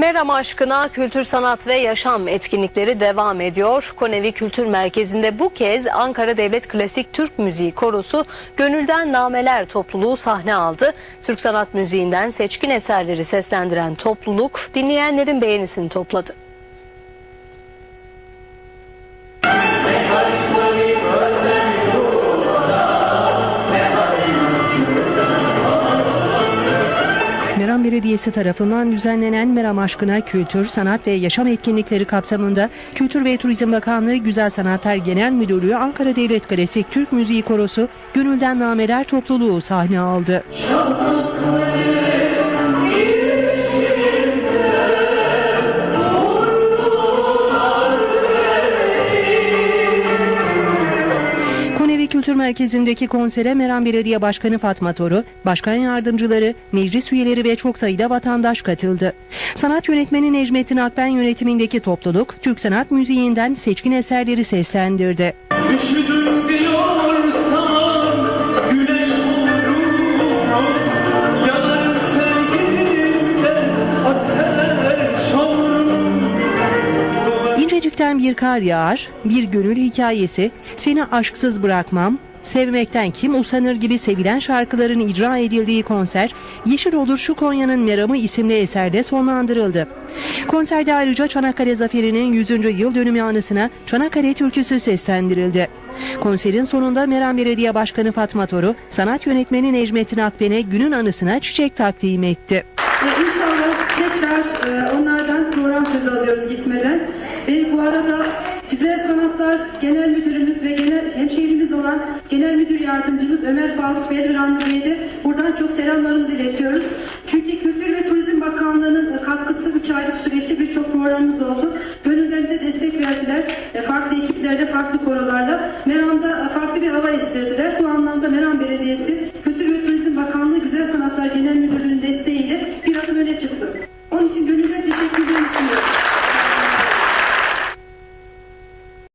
Meram aşkına kültür sanat ve yaşam etkinlikleri devam ediyor. Konevi Kültür Merkezi'nde bu kez Ankara Devlet Klasik Türk Müziği Korosu Gönülden Nameler topluluğu sahne aldı. Türk sanat müziğinden seçkin eserleri seslendiren topluluk dinleyenlerin beğenisini topladı. Belediyesi tarafından düzenlenen Meram Aşkına Kültür, Sanat ve Yaşam etkinlikleri kapsamında Kültür ve Turizm Bakanlığı Güzel Sanatlar Genel Müdürlüğü Ankara Devlet Klasik Türk Müziği Korosu Gönülden Nameler topluluğu sahne aldı. Konevi Kültür Merkezi'ndeki konsere Meram Belediye Başkanı Fatma Toru, başkan yardımcıları, meclis üyeleri ve çok sayıda vatandaş katıldı. Sanat yönetmeni Necmettin Akben yönetimindeki topluluk, Türk sanat müziğinden seçkin eserleri seslendirdi. Üşüdüm İncecikten bir kar yağar, bir gönül hikayesi, seni aşksız bırakmam, Sevmekten kim usanır gibi sevilen şarkıların icra edildiği konser, Yeşil Olur Şu Konya'nın Meramı isimli eserde sonlandırıldı. Konserde ayrıca Çanakkale Zaferi'nin 100. yıl dönümü anısına Çanakkale türküsü seslendirildi. Konserin sonunda Meram Belediye Başkanı Fatma Toru, sanat yönetmeni Necmettin Akben'e günün anısına çiçek takdim etti. Ve inşallah tekrar e, onlardan program sözü alıyoruz gitmeden. Ve bu arada Güzel Sanatlar Genel Müdürümüz ve genel hemşehrimiz olan Genel Müdür Yardımcımız Ömer Faruk Belviranlı Bey'e de buradan çok selamlarımızı iletiyoruz. Çünkü Kültür ve Turizm Bakanlığı'nın e, katkısı 3 aylık süreçte birçok programımız oldu. Gönülden bize destek verdiler. E, Farklı ekiplerde, farklı korolarla. Meram'da e, farklı bir hava estirdiler. Bu anlamda Meram Belediyesi